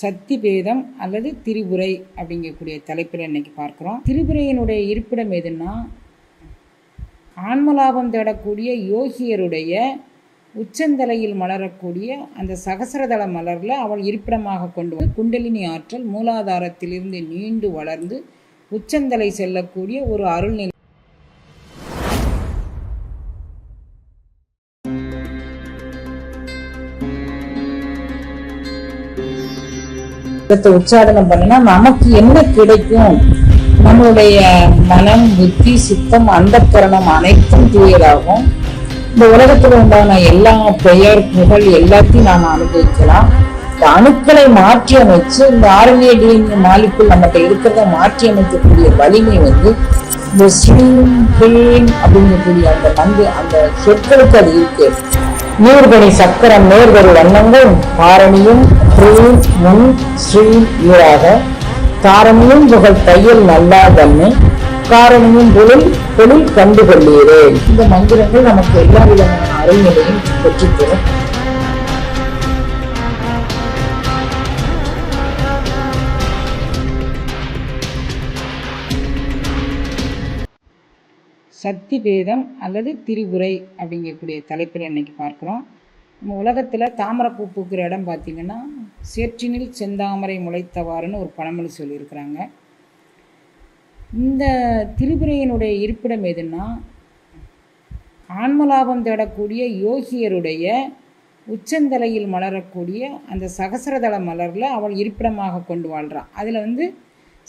சக்தி பேதம் அல்லது திரிபுரை அப்படிங்கக்கூடிய தலைப்பில் இன்னைக்கு பார்க்குறோம். திரிபுரையினுடைய இருப்பிடம் எதுன்னா ஆன்மலாபம் தேடக்கூடிய யோகியருடைய உச்சந்தலையில் மலரக்கூடிய அந்த சகசரதள மலரில் அவள் இருப்பிடமாக கொண்டு வந்து குண்டலினி ஆற்றல் மூலாதாரத்திலிருந்து நீண்டு வளர்ந்து உச்சந்தலை செல்லக்கூடிய ஒரு அருள்நிலை உச்சாடனம் பண்ணினா நமக்கு என்ன கிடைக்கும்? நம்மளுடைய மனம் புத்தி சித்தம் அந்த கரணம் அனைத்தும் தூயதாகும். இந்த உலகத்தில் உண்டான எல்லா பெயர் புகழ் எல்லாத்தையும் நாம் அனுபவிக்கலாம். இந்த அணுக்களை மாற்றி அமைச்சு இந்த ஆர்என்ஏ டிஎன்ஏ மாலிக்குள் நம்மகிட்ட இருக்கிறத மாற்றி அமைக்கக்கூடிய வலிமை வந்து இந்த ஸ்ரீம் அப்படின்னு அப்படிங்கக்கூடிய அந்த வந்து அந்த சொற்களுக்கு அது இருக்கு நீர்பணி சக்கரம் நேர்கரு வண்ணங்கள் பாரணியும் ப்ரீம் முன் ஸ்ரீ ஈராக. தாரணியும் புகழ் தையல் நல்லா தன்மை காரணியும் பொருள் பொருள் கண்டு கொள்ளீரே இந்த மந்திரங்கள் நமக்கு எல்லா விதமான அருள்நிலையும் பெற்றுத்தரும். சக்தி பேதம் அல்லது திரிபுரை அப்படிங்கக்கூடிய தலைப்பில் இன்னைக்கு பார்க்குறோம். நம்ம உலகத்தில் தாமரைப்பூ பூக்கிற இடம் பார்த்திங்கன்னா சேற்றினில் செந்தாமரை முளைத்தவாறுன்னு ஒரு பழமொழி சொல்லியிருக்கிறாங்க. இந்த திரிபுரையினுடைய இருப்பிடம் எதுன்னா ஆன்மலாபம் தேடக்கூடிய யோகியருடைய உச்சந்தலையில் மலரக்கூடிய அந்த சகசரதள மலரில் அவள் இருப்பிடமாக கொண்டு வாழ்கிறான் அதில் வந்து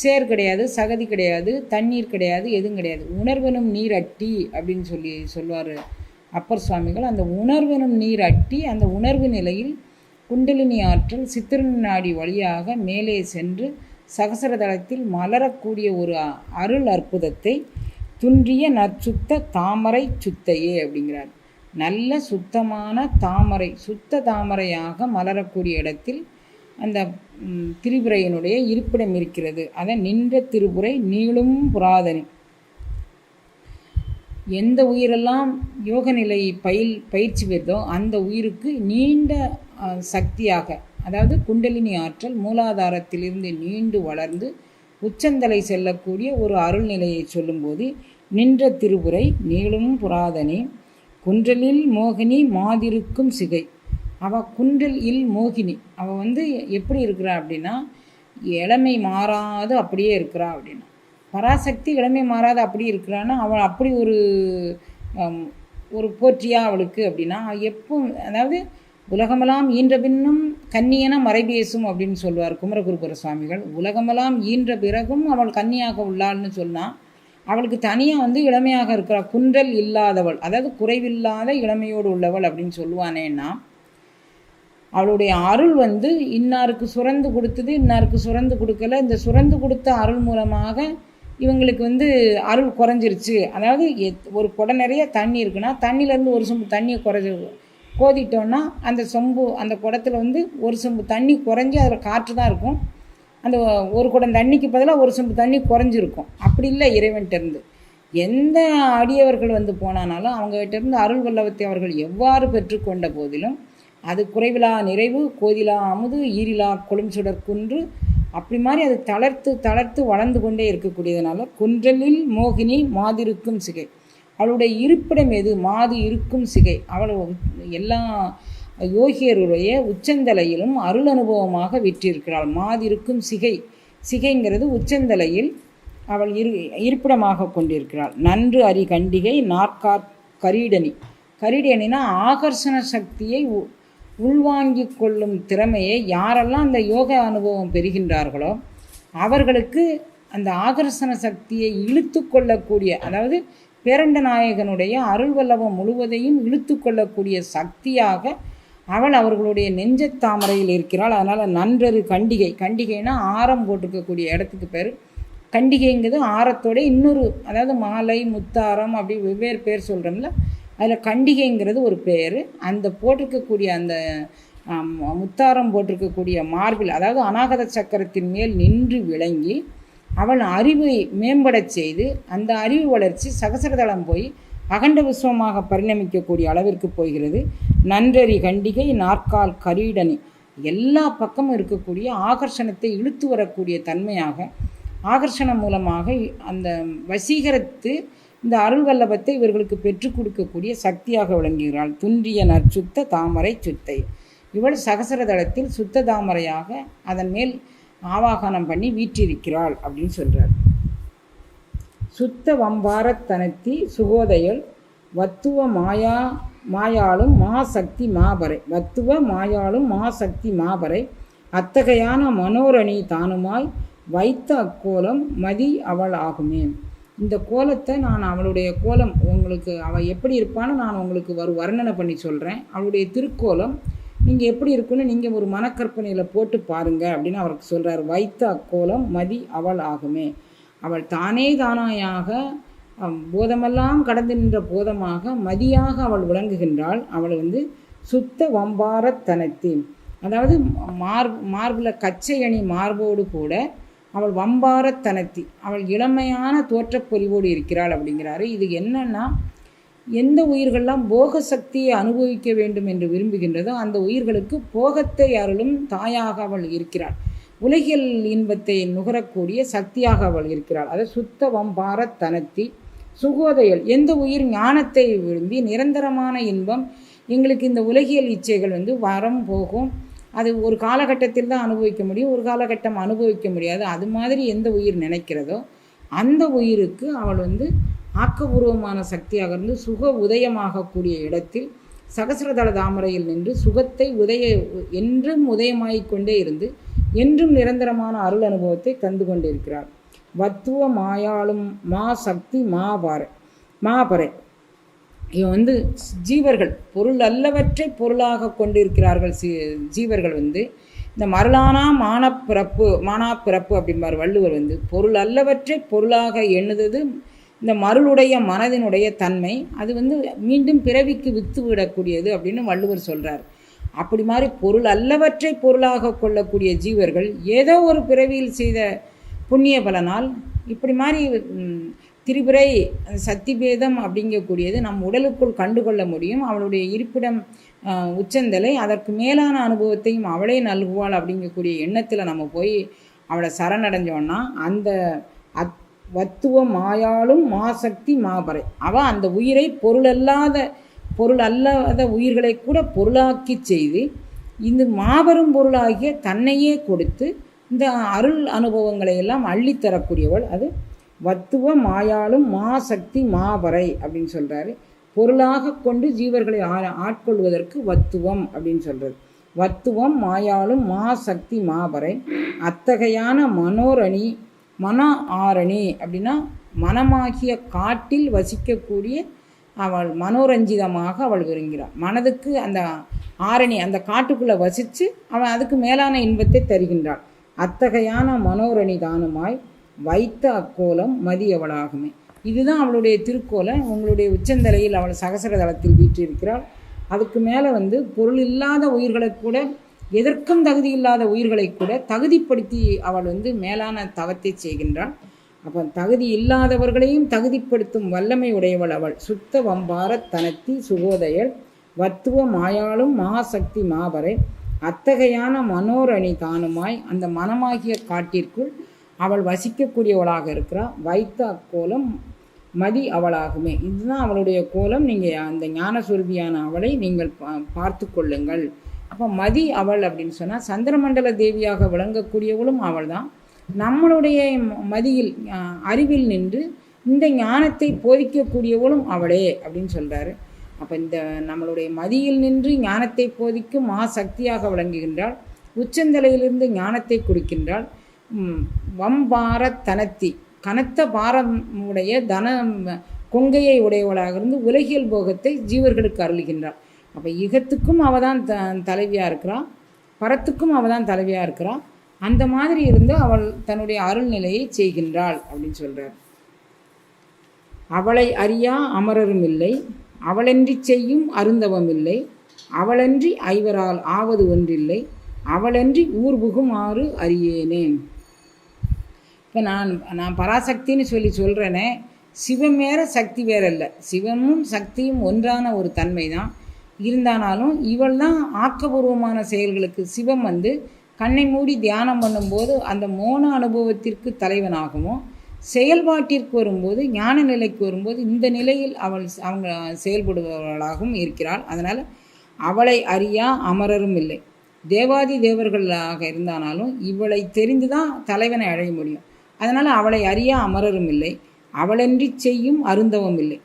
சேர் கிடையாது சகதி கிடையாது தண்ணீர் கிடையாது எதுவும் கிடையாது. உணர்வனும் நீர் அட்டி அப்படின்னு சொல்லி சொல்லுவார் அப்பர் சுவாமிகள். அந்த உணர்வனும் நீர் அட்டி அந்த உணர்வு நிலையில் குண்டலினி ஆற்றல் சித்திரன் நாடி வழியாக மேலே சென்று சகசரதளத்தில் மலரக்கூடிய ஒரு அருள் அற்புதத்தை துன்றிய நற்சுத்த தாமரை சுத்தையே அப்படிங்கிறார். நல்ல சுத்தமான தாமரை சுத்த தாமரையாக மலரக்கூடிய இடத்தில் அந்த திரிபுரையினுடைய இருப்பிடம் இருக்கிறது. அதை நின்ற திருபுரை நீளும் புராதனி. எந்த உயிரெல்லாம் யோக நிலை பயில் பயிற்சி பெறுதோ அந்த உயிருக்கு நீண்ட சக்தியாக அதாவது குண்டலினி ஆற்றல் மூலாதாரத்திலிருந்து நீண்டு வளர்ந்து உச்சந்தலை செல்லக்கூடிய ஒரு அருள்நிலையை சொல்லும்போது நின்ற திருபுரை நீளும் புராதனி. குன்றலில் மோகினி மாதிருக்கும் சிகை. அவள் குன்றல் இல் மோகினி. அவள் வந்து எப்படி இருக்கிறா அப்படின்னா இளமை மாறாது அப்படியே இருக்கிறா அப்படின்னா. பராசக்தி இளமை மாறாது அப்படி இருக்கிறான்னா அவள் அப்படி ஒரு ஒரு போற்றியா அவளுக்கு அப்படின்னா எப்போ அதாவது உலகமெல்லாம் ஈன்ற பின்னும் கன்னியன மறைபேசும் அப்படின்னு சொல்லுவார் குமரகுருபுர சுவாமிகள். உலகமெல்லாம் ஈன்ற பிறகும் அவள் கன்னியாக உள்ளாள்னு சொன்னால் அவளுக்கு தனியாக வந்து இளமையாக இருக்கிறாள் குன்றல் இல்லாதவள் அதாவது குறைவில்லாத இளமையோடு உள்ளவள் அப்படின்னு சொல்லுவானேன்னா அவளுடைய அருள் வந்து இன்னாருக்கு சுரந்து கொடுத்தது இன்னாருக்கு சுரந்து கொடுக்கல. இந்த சுரந்து கொடுத்த அருள் மூலமாக இவங்களுக்கு வந்து அருள் குறைஞ்சிருச்சு. அதாவது ஒரு குடம் நிறைய தண்ணி இருக்குன்னா தண்ணியிலேருந்து ஒரு சொம்பு தண்ணியை குறைஞ்சி கோதிட்டோன்னா அந்த சொம்பு அந்த குடத்தில் வந்து ஒரு சொம்பு தண்ணி குறைஞ்சி அதில் காற்று தான் இருக்கும். அந்த ஒரு குடம் தண்ணிக்கு பதிலாக ஒரு சொம்பு தண்ணி குறைஞ்சிருக்கும். அப்படி இல்லை இறைவன்கிட்டருந்து எந்த அடியவர்கள் வந்து போனானாலும் அவங்ககிட்டருந்து அருள் வல்லவத்தை அவர்கள் எவ்வாறு பெற்றுக்கொண்ட போதிலும் அது குறைவிலா நிறைவு கோதிலா அமுது ஈரிலா கொழும்சுடர் குன்று. அப்படி மாதிரி அது தளர்த்து தளர்த்து வளர்ந்து கொண்டே இருக்கக்கூடியதுனால குன்றலில் மோகினி மாதிருக்கும் சிகை. அவளுடைய இருப்பிடம் எது? மாது இருக்கும் சிகை. அவள் எல்லா யோகியருடைய உச்சந்தலையிலும் அருள் அனுபவமாக விற்றிருக்கிறாள். மாதிருக்கும் சிகை. சிகைங்கிறது உச்சந்தலையில் அவள் இரு இருப்பிடமாக கொண்டிருக்கிறாள். நன்று அரி கண்டிகை நாற்கார் கரீடனி. கரீடனினா ஆகர்ஷண சக்தியை உள்வாங்கி கொள்ளும் திறமையை யாரெல்லாம் அந்த யோக அனுபவம் பெறுகின்றார்களோ அவர்களுக்கு அந்த ஆகர்ஷண சக்தியை இழுத்து கொள்ளக்கூடிய அதாவது பேரண்ட நாயகனுடைய அருள்வல்லவம் முழுவதையும் இழுத்து கொள்ளக்கூடிய சக்தியாக அவள் அவர்களுடைய நெஞ்சத்தாமரையில் இருக்கிறாள். அதனால் நன்றரு கண்டிகை. கண்டிகைனா ஆரம் போட்டிருக்கக்கூடிய இடத்துக்கு பேர். கண்டிகைங்கிறது ஆரத்தோட இன்னொரு அதாவது மாலை முத்தாரம் அப்படி வெவ்வேறு பேர் சொல்கிறோம்ல அதில் கண்டிகைங்கிறது ஒரு பேர். அந்த போட்டிருக்கக்கூடிய அந்த முத்தாரம் போட்டிருக்கக்கூடிய மார்பில் அதாவது அநாகத சக்கரத்தின் மேல் நின்று விளங்கி அவள் அறிவை மேம்படச் செய்து அந்த அறிவு வளர்ச்சி சகசரதளம் போய் அகண்ட விஸ்வமாக பரிணமிக்கக்கூடிய அளவிற்கு போகிறது. நன்றறி கண்டிகை நாற்கால் கரீடனி. எல்லா பக்கமும் இருக்கக்கூடிய ஆகர்ஷணத்தை இழுத்து வரக்கூடிய தன்மையாக ஆகர்ஷணம் மூலமாக அந்த வசீகரித்து இந்த அருள்வல்லபத்தை இவர்களுக்கு பெற்றுக் கொடுக்கக்கூடிய சக்தியாக விளங்குகிறாள். துன்றிய நற்சுத்த தாமரை சுத்தை. இவள் சகசரதளத்தில் சுத்த தாமரையாக அதன் மேல் ஆவாகனம் பண்ணி வீற்றிருக்கிறாள் அப்படின்னு சொல்கிறார் சுத்த வம்பாரத்தனத்தி சுகோதயல் வத்துவ மாயா மாயாளும் மா சக்தி மாபரை. வத்துவ மாயாளும் மா சக்தி மாபரை. அத்தகையான மனோரணி தானுமாய் வைத்த அக்கோலம் மதி அவள் ஆகுமே. இந்த கோலத்தை நான் அவளுடைய கோலம் உங்களுக்கு அவள் எப்படி இருப்பான்னு நான் உங்களுக்கு ஒரு வர்ணனை பண்ணி சொல்கிறேன் அவளுடைய திருக்கோலம் நீங்கள் எப்படி இருக்குன்னு நீங்கள் ஒரு மனக்கற்பனையில் போட்டு பாருங்கள் அப்படின்னு அவருக்கு சொல்கிறார் வைத்த அக்கோலம் மதி அவள் ஆகுமே. அவள் தானே தானாயாக போதமெல்லாம் கடந்து நின்ற போதமாக மதியாக அவள் விளங்குகின்றாள். அவள் வந்து சுத்த வம்பாரத்தனத்தின் அதாவது மார் மார்பில் கச்சை அணி மார்போடு கூட அவள் வம்பாரத்தனத்தி அவள் இளமையான தோற்றப்பொலிவோடு இருக்கிறாள் அப்படிங்கிறாரு. இது என்னன்னா எந்த உயிர்கள்லாம் போக சக்தியை அனுபவிக்க வேண்டும் என்று விரும்புகின்றதோ அந்த உயிர்களுக்கு போகத்தை அருளும் தாயாக அவள் இருக்கிறாள். உலகியல் இன்பத்தை நுகரக்கூடிய சக்தியாக அவள் இருக்கிறாள். அது சுத்த வம்பார தனத்தி சுகோதையல் எந்த உயிர் ஞானத்தை விரும்பி நிரந்தரமான இன்பம் எங்களுக்கு இந்த உலகியல் இச்சைகள் வந்து வரம் போகும். அது ஒரு காலகட்டத்தில் தான் அனுபவிக்க முடியும் ஒரு காலகட்டம் அனுபவிக்க முடியாது. அது மாதிரி எந்த உயிர் நினைக்கிறதோ அந்த உயிருக்கு அவள் வந்து ஆக்கபூர்வமான சக்தியாக இருந்து சுக உதயமாகக்கூடிய இடத்தில் சகசிரதள தாமரையில் நின்று சுகத்தை உதய என்றும் உதயமாகிக் கொண்டே இருந்து என்றும் நிரந்தரமான அருள் அனுபவத்தை தந்து கொண்டிருக்கிறார். வத்துவ மாயாளும் மா சக்தி மாபார மாபறை இவன் வந்து ஜீவர்கள் பொருள் அல்லவற்றை பொருளாக கொண்டிருக்கிறார்கள் சி ஜீவர்கள் வந்து. இந்த மருளானா மானப்பிறப்பு மானாப்பிறப்பு அப்படிம்பார் வள்ளுவர் வந்து. பொருள் அல்லவற்றை பொருளாக எண்ணுவது இந்த மருளுடைய மனதினுடைய தன்மை. அது வந்து மீண்டும் பிறவிக்கு வித்து விடக்கூடியது அப்படின்னு வள்ளுவர் சொல்கிறார் அப்படி மாதிரி பொருள் அல்லவற்றை பொருளாக கொள்ளக்கூடிய ஜீவர்கள் ஏதோ ஒரு பிறவியில் செய்த புண்ணிய பலனால் இப்படி மாதிரி திரிபுரை சக்திபேதம் அப்படிங்கக்கூடியது நம் உடலுக்குள் கண்டுகொள்ள முடியும். அவளுடைய இருப்பிடம் உச்சந்தலை அதற்கு மேலான அனுபவத்தையும் அவளே நல்குவாள் அப்படிங்கக்கூடிய எண்ணத்தில் நம்ம போய் அவளை சரணடைஞ்சோன்னா அந்த அத் வத்துவ மாயாலும் மாசக்தி மாபறை. அவள் அந்த உயிரை பொருளல்லாத பொருள் அல்லாத உயிர்களை கூட பொருளாக்கி செய்து இந்த மாபெரும் பொருளாகிய தன்னையே கொடுத்து இந்த அருள் அனுபவங்களை எல்லாம் அள்ளித்தரக்கூடியவள். அது வத்துவ மா சக்தி மாபறை அப்படின்னு சொல்கிறாரு பொருளாக கொண்டு ஜீவர்களை ஆ- ஆட்கொள்வதற்கு வத்துவம் அப்படின்னு சொல்கிறது வத்துவம் மாயாலும் மா சக்தி மாபறை அத்தகையான மனோரணி மன ஆரணி அப்படின்னா மனமாகிய காட்டில் வசிக்கக்கூடிய அவள் மனோரஞ்சிதமாக அவள் விரும்புகிறாள். மனதுக்கு அந்த ஆரணி அந்த காட்டுக்குள்ளே வசித்து அவன் அதுக்கு மேலான இன்பத்தை தருகின்றாள். அத்தகையான மனோரணி தானுமாய் வைத்த அக்கோலம் மதியவளாகுமே இதுதான் அவளுடைய திருக்கோலை. உங்களுடைய உச்சந்தலையில் அவள் சகசர தளத்தில் வீற்றிருக்கிறாள். அதுக்கு மேலே வந்து பொருள் இல்லாத உயிர்களை கூட எதற்கும் தகுதி இல்லாத உயிர்களை கூட தகுதிப்படுத்தி அவள் வந்து மேலான தவத்தை செய்கின்றாள். அப்போ தகுதி இல்லாதவர்களையும் தகுதிப்படுத்தும் வல்லமை உடையவள் அவள். சுத்த வம்பார தனத்தி சுகோதயல் வத்துவ மாயாளும் மாசக்தி மாபரை. அத்தகையான மனோரணி தானுமாய் அந்த மனமாகிய காட்டிற்குள் அவள் வசிக்கக்கூடியவளாக இருக்கிறாள். வைத்த அக்கோலம் மதி அவளாகுமே. இதுதான் அவளுடைய கோலம். நீங்கள் அந்த ஞானஸ்வரூபியான அவளை நீங்கள் பா- பார்த்து கொள்ளுங்கள். அப்போ மதி அவள் அப்படின்னு சொன்னால் சந்திரமண்டல தேவியாக விளங்கக்கூடியவளும் அவள் தான் நம்மளுடைய மதியில் அறிவில் நின்று இந்த ஞானத்தை போதிக்கக்கூடியவளும் அவளே அப்படின்னு சொல்கிறாரு அப்போ இந்த நம்மளுடைய மதியில் நின்று ஞானத்தை போதிக்கும் மா சக்தியாக விளங்குகின்றாள். உச்சந்தலையிலிருந்து ஞானத்தை கொடுக்கின்றாள். வம்பாரத்தனத்தி கனத்த பாரம் உடைய தன கொங்கையை உடையவளாக இருந்து உலகியல் போகத்தை ஜீவர்களுக்கு அருளுகின்றாள். அப்போ இகத்துக்கும் அவள் தான் த தலைவியாக இருக்கிறாள் பரத்துக்கும் அவள் தான் தலைவியாக இருக்கிறாள் அந்த மாதிரி இருந்து அவள் தன்னுடைய அருள் நிலையை செய்கின்றாள் அப்படின்னு சொல்கிறார் அவளை அறியா அமரரும் இல்லை. அவளன்றி செய்யும் அருந்தவம் இல்லை. அவளன்றி ஐவரால் ஆவது ஒன்றில்லை. அவளன்றி ஊர்புகுமாறு அறியேனேன். இப்போ நான் நான் பராசக்தின்னு சொல்லி சொல்கிறேனே சிவம் வேற சக்தி வேற இல்லை. சிவமும் சக்தியும் ஒன்றான ஒரு தன்மை தான் இருந்தானாலும் இவள் தான் ஆக்கபூர்வமான செயல்களுக்கு சிவம் வந்து கண்ணை மூடி தியானம் பண்ணும்போது அந்த மோன அனுபவத்திற்கு தலைவனாகவும் செயல்பாட்டிற்கு வரும்போது ஞான நிலைக்கு வரும்போது இந்த நிலையில் அவள் அவங்க செயல்படுபவர்களாகவும் இருக்கிறாள். அதனால் அவளை அறியா அமரரும் இல்லை. தேவாதி தேவர்களாக இருந்தானாலும் இவளை தெரிந்து தான் தலைவனை அடைய முடியும். அதனால் அவளை அறியா அமரரும் இல்லை. அவளன்றி செய்யும் அருந்தவும் இல்லை.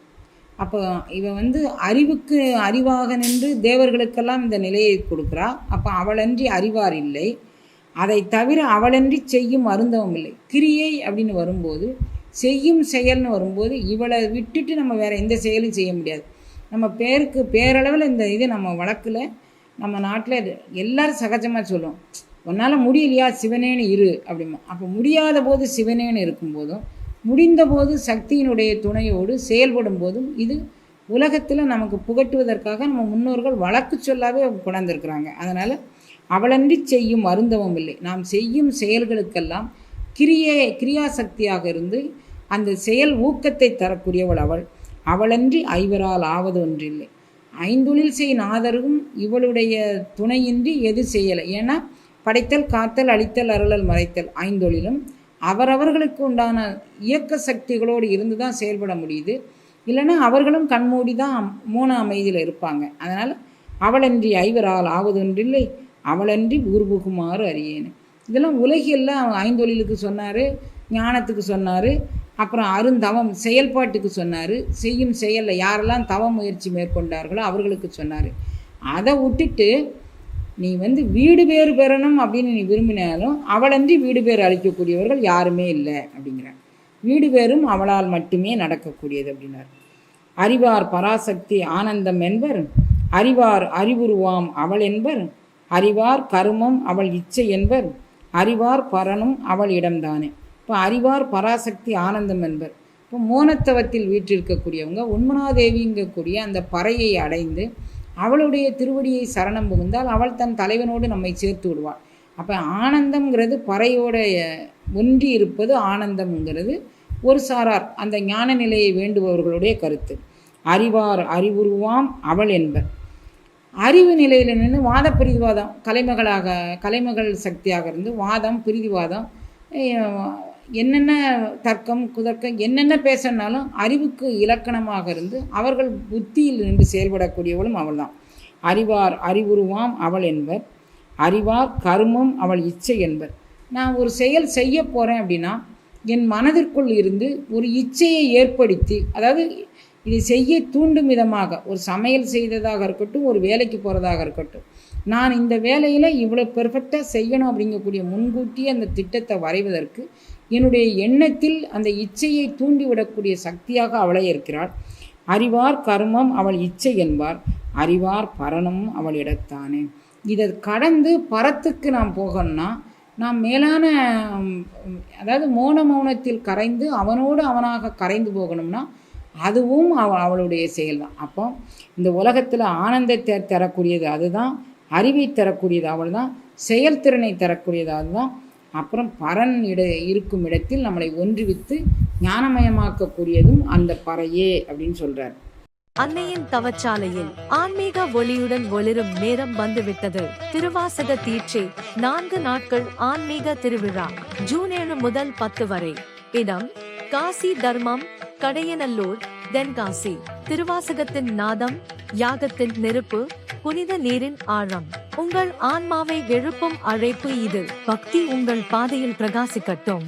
அப்போ இவன் வந்து அறிவுக்கு அறிவாக நின்று தேவர்களுக்கெல்லாம் இந்த நிலையை கொடுக்குறா. அப்போ அவளன்றி அறிவார் இல்லை. அதை தவிர அவளன்றி செய்யும் அருந்தவம் இல்லை. கிரியை அப்படின்னு வரும்போது செய்யும் செயல்னு வரும்போது இவளை விட்டுட்டு நம்ம வேறு எந்த செயலும் செய்ய முடியாது. நம்ம பேருக்கு பேரளவில் இந்த இது நம்ம வழக்கில் நம்ம நாட்டில் எல்லோரும் சகஜமாக சொல்லுவோம். உன்னால் முடியலையா? சிவனேன்னு இரு அப்படிமா. அப்போ முடியாத போது சிவனேன்னு இருக்கும்போதும் முடிந்த போது சக்தியினுடைய துணையோடு செயல்படும் போதும் இது உலகத்தில் நமக்கு புகட்டுவதற்காக நம்ம முன்னோர்கள் வழக்கு சொல்லாவே கொண்டாந்துருக்குறாங்க. அதனால் அவளன்றி செய்யும் அருந்தவம் இல்லை. நாம் செய்யும் செயல்களுக்கெல்லாம் கிரியே கிரியாசக்தியாக இருந்து அந்த செயல் ஊக்கத்தை தரக்கூடியவள் அவள். அவளன்றி ஐவரால் ஆவது ஒன்றில்லை. ஐந்தொழில் செய் நாதரும் இவளுடைய துணையின்றி எது செய்யலை? ஏன்னா படைத்தல் காத்தல் அழித்தல் அருளல் மறைத்தல் ஐந்தொழிலும் அவரவர்களுக்கு உண்டான இயக்க சக்திகளோடு இருந்து தான் செயல்பட முடியுது. இல்லைன்னா அவர்களும் கண்மூடி தான் மூண அமைதியில் இருப்பாங்க. அதனால் அவளன்றி ஐவரால் ஆவதொன்றில்லை அவளன்றி ஊர்புகுமாறு அறியேன். இதெல்லாம் உலகில் ஐந்தொழிலுக்கு சொன்னார் ஞானத்துக்கு சொன்னார் அப்புறம் அருந்தவம் செயல்பாட்டுக்கு சொன்னார் செய்யும் செயலில் யாரெல்லாம் தவ முயற்சி மேற்கொண்டார்களோ அவர்களுக்கு சொன்னார். அதை விட்டுட்டு நீ வந்து வீடு பேர் பெறணும் அப்படின்னு நீ விரும்பினாலும் அவளன்றி வீடு பேர் அளிக்கக்கூடியவர்கள் யாருமே இல்லை அப்படிங்கிறார். வீடு பேரும் அவளால் மட்டுமே நடக்கக்கூடியது அப்படின்னார். அறிவார் பராசக்தி ஆனந்தம் என்பர் அறிவார் அறிவுருவாம் அவள் என்பர் அறிவார் கருமம் அவள் இச்சை என்பர் அறிவார் பரனும் அவள் இடம்தானே. இப்போ அறிவார் பராசக்தி ஆனந்தம் என்பர். இப்போ மோனத்தவத்தில் வீற்றிருக்கக்கூடியவங்க உண்மனாதேவிங்கக்கூடிய அந்த பறையை அடைந்து அவளுடைய திருவடியை சரணம் புகுந்தால் அவள் தன் தலைவனோடு நம்மை சேர்த்து விடுவாள். அப்போ ஆனந்தம்ங்கிறது பறையோட ஒன்றி இருப்பது ஆனந்தம்ங்கிறது ஒரு சாரார் அந்த ஞான நிலையை வேண்டுபவர்களுடைய கருத்து. அறிவார் அறிவுருவாம் அவள் என்பர். அறிவு நிலையில் நின்று வாத பிரிதிவாதம் கலைமகளாக கலைமகள் சக்தியாக இருந்து வாதம் பிரிதிவாதம் என்னென்ன தர்க்கம் குதர்க்கம் என்னென்ன பேசினாலும் அறிவுக்கு இலக்கணமாக இருந்து அவர்கள் புத்தியில் நின்று செயல்படக்கூடியவளும் அவள் தான் அறிவார் அறிவுருவாம் அவள் என்பர். அறிவார் கருமம் அவள் இச்சை என்பர். நான் ஒரு செயல் செய்ய போகிறேன் அப்படின்னா என் மனதிற்குள் இருந்து ஒரு இச்சையை ஏற்படுத்தி அதாவது இதை செய்ய தூண்டும் விதமாக ஒரு சமையல் செய்ததாக இருக்கட்டும் ஒரு வேலைக்கு போகிறதாக இருக்கட்டும் நான் இந்த வேலையில் இவ்வளோ பெர்ஃபெக்டாக செய்யணும் அப்படிங்கக்கூடிய முன்கூட்டியே அந்த திட்டத்தை வரைவதற்கு என்னுடைய எண்ணத்தில் அந்த இச்சையை தூண்டிவிடக்கூடிய சக்தியாக அவளே இருக்கிறாள். அறிவார் கர்மம் அவள் இச்சை என்பார். அறிவார் பரணம் அவள் இடத்தானே. இதை கடந்து பரத்துக்கு நாம் போகணும்னா நாம் மேலான அதாவது மௌன மௌனத்தில் கரைந்து அவனோடு அவனாக கரைந்து போகணும்னா அதுவும் அவ அவளுடைய செயல் தான் அப்போ இந்த உலகத்தில் ஆனந்தத்தை தரக்கூடியது அதுதான் அறிவை தரக்கூடியது அவள் தான் செயல்திறனை தரக்கூடியது அதுதான் அப்புறம் பரன் இட இருக்கும் இடத்தில் நம்மளை ஒன்றுவித்து ஞானமயமாக்கக்கூடியதும் அந்த பறையே அப்படின்னு சொல்றார். அன்னையின் தவச்சாலையில் ஆன்மீக ஒளியுடன் ஒளிரும் நேரம் வந்துவிட்டது. திருவாசக தீட்சை நான்கு நாட்கள் ஆன்மீக திருவிழா ஜூன் ஏழு முதல் பத்து வரை. இடம் காசி தர்மம் கடையநல்லூர் தென்காசி. திருவாசகத்தின் நாதம் யாகத்தின் நெருப்பு புனித நீரின் ஆழம். உங்கள் ஆன்மாவை எழுப்பும் அழைப்பு இது. பக்தி உங்கள் பாதையில் பிரகாசிக்கட்டும்.